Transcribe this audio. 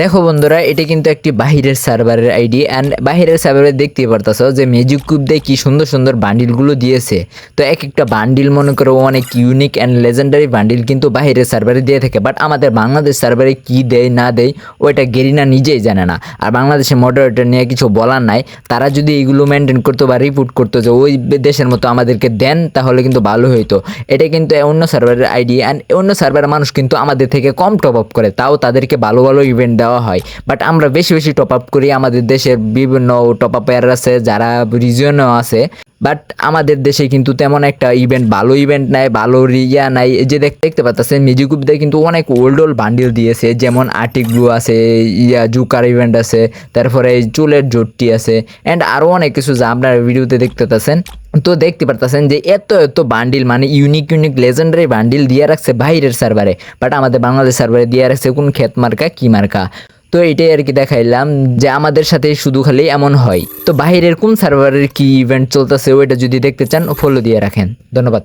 দেখো বন্ধুরা, এটা কিন্তু একটি বাহিরের সার্ভারের আইডি। অ্যান্ড বাহিরের সার্ভারে দেখতে পারতাছো যে ম্যাজিক কিউব দিয়ে কী সুন্দর সুন্দর বান্ডিলগুলো দিয়েছে। তো এক একটা বান্ডিল মনে করো, অনেক ইউনিক অ্যান্ড লেজেন্ডারি বান্ডিল কিন্তু বাহিরের সার্ভারে দিয়ে থাকে। বাট আমাদের বাংলাদেশ সার্ভারে কি দেয়, না দেয়, ওইটা গেরিনা নিজেই জানে না। আর বাংলাদেশের মডারেটর নিয়ে কিছু বলার নাই। তারা যদি এগুলো মেনটেন করতো বা রিপোর্ট করতো যে ওই দেশের মতো আমাদেরকে দেন, তাহলে কিন্তু ভালো হইতো। এটা কিন্তু অন্য সার্ভারের আইডি। অ্যান্ড অন্য সার্ভারের মানুষ কিন্তু আমাদের থেকে কম টপ আপ করে। তাও তাদেরকে ভালো ভালো ইভেন্ট হয়। বাট আমরা বেশি বেশি টপ আপ করি। আমাদের দেশের বিভিন্ন টপ আপের আছে, যারা রিজিয়নও আছে। বাট আমাদের দেশে কিন্তু তেমন একটা ইভেন্ট ভালো ইভেন্ট নাই, ভালো ইয়া নাই। যে দেখতে দেখতে পাচ্ছেন মিউজিকুপদের কিন্তু অনেক ওল্ড ওল্ড বান্ডিল দিয়েছে। যেমন আর্টিক গ্লু আছে, ইয়া জুকার ইভেন্ট আছে, তারপরে চুলের জোটটি আছে। অ্যান্ড আরও অনেক কিছু যা আপনারা ভিডিওতে দেখতে পাচ্ছেন তো দেখতে পারতেছেন যে এত এত বান্ডিল মানে ইউনিক ইউনিক লেজেন্ডারি বান্ডিল দিয়ে রাখছে বাইরের সার্ভারে বাট আমাদের বাংলাদেশ সার্ভারে দিয়ে রাখছে কোন ক্ষেত মার্কা, কী মার্কা? তো এটাই আর কি দেখাইলাম যে আমাদের সাথে শুধু খালি এমন হয়। তো বাইরের কোন সার্ভারের কি ইভেন্ট চলতেছে, ওইটা যদি দেখতে চান ফলো দিয়ে রাখেন। ধন্যবাদ।